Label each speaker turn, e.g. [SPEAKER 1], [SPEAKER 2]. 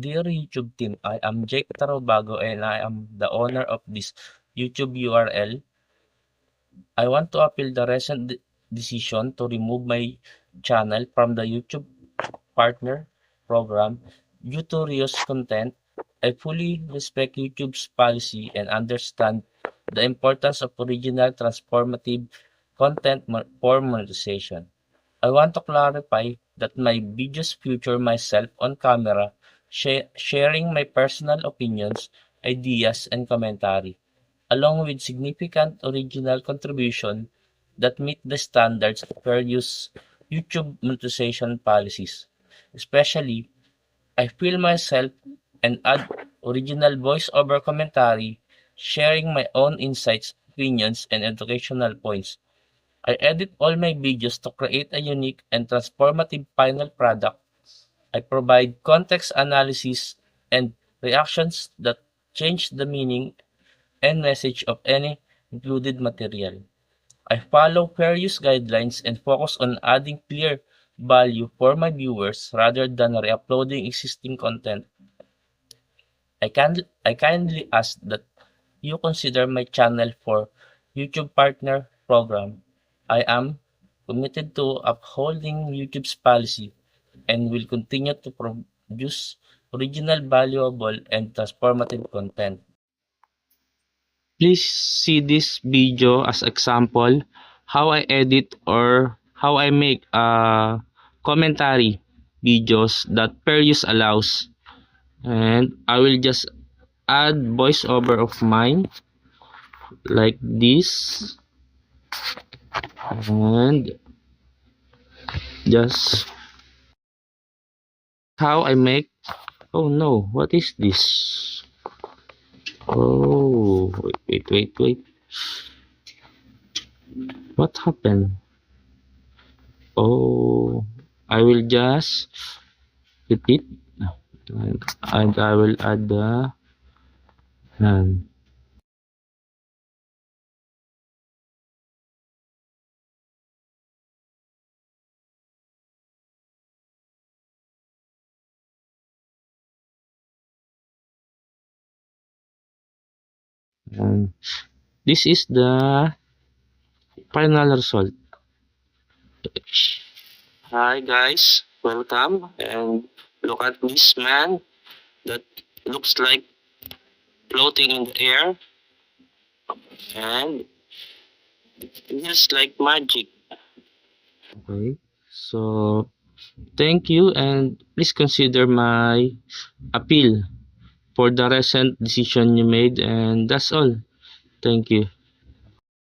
[SPEAKER 1] Dear YouTube team, I am Jake Tarobago and I am the owner of this YouTube URL. I want to appeal the recent de- decision to remove my channel from the YouTube partner program due to reuse content. I fully respect YouTube's policy and understand the importance of original transformative content for monetization. I want to clarify that my videos feature myself on camera, sha- sharing my personal opinions, ideas, and commentary, along with significant original contribution that meet the standards of fair use YouTube monetization policies. Especially, I feel myself and add original voice-over commentary, sharing my own insights, opinions, and educational points. I edit all my videos to create a unique and transformative final product. I provide context analysis and reactions that change the meaning and message of any included material. I follow fair use guidelines and focus on adding clear value for my viewers rather than re-uploading existing content. I can I kindly ask that you consider my channel for YouTube Partner Program. I am committed to upholding YouTube's policy and will continue to produce original, valuable, and transformative content. Please see this video as example how I edit or how I make a commentary videos that use allows and I will just add voiceover of mine like this and just how I make oh no what is this? Oh wait wait wait. Wait what happened? Oh I will just repeat. And, and I will add the hand and this is the final result. Hi guys. Welcome. And look at this man that looks like floating in the air. And just like magic. Okay. So thank you. And please consider my appeal for the recent decision you made and that's all. Thank you